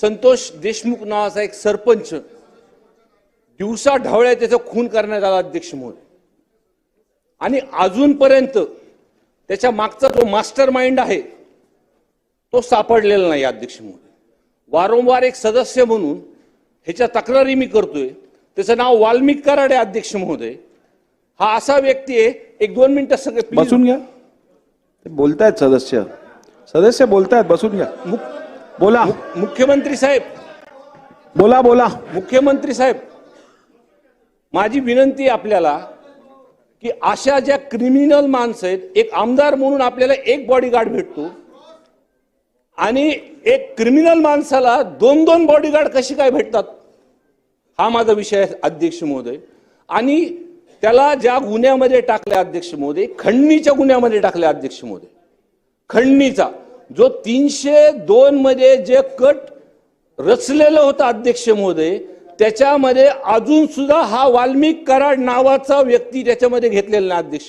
संतोष देशमुख नावाचा एक सरपंच दिवसा ढवळ्या त्याचा खून करण्यात आला अध्यक्ष महोदय आणि अजूनपर्यंत त्याच्या मागचा जो मास्टर माइंड आहे तो सापडलेला नाही अध्यक्ष महोदय वारंवार एक सदस्य म्हणून ह्याच्या तक्रारी मी करतोय. त्याचं नाव वाल्मिक कराडे अध्यक्ष महोदय. हा असा व्यक्ती आहे एक दोन मिनिटं सगळे. बसून घ्या. बोलतायत सदस्य. सदस्य बोलतायत बसून घ्या. बोला. मुख्यमंत्री साहेब. बोला बोला. मुख्यमंत्री साहेब माझी विनंती आपल्याला की अशा ज्या क्रिमिनल माणसं आहेत एक आमदार म्हणून आपल्याला एक बॉडीगार्ड भेटतो. आणि एक क्रिमिनल माणसाला दोन दोन बॉडीगार्ड कशी काय भेटतात? हा माझा विषय आहे अध्यक्ष महोदय. आणि त्याला ज्या गुन्ह्यामध्ये टाकले अध्यक्ष महोदय खंडणीच्या गुन्ह्यामध्ये टाकले अध्यक्ष महोदय. खंडणीचा. जो तीनशे दोन मध्ये जे कट रचलेलं होतं अध्यक्ष महोदय त्याच्यामध्ये अजून सुद्धा हा वाल्मिक कराड नावाचा व्यक्ती त्याच्यामध्ये घेतलेला ना अध्यक्ष.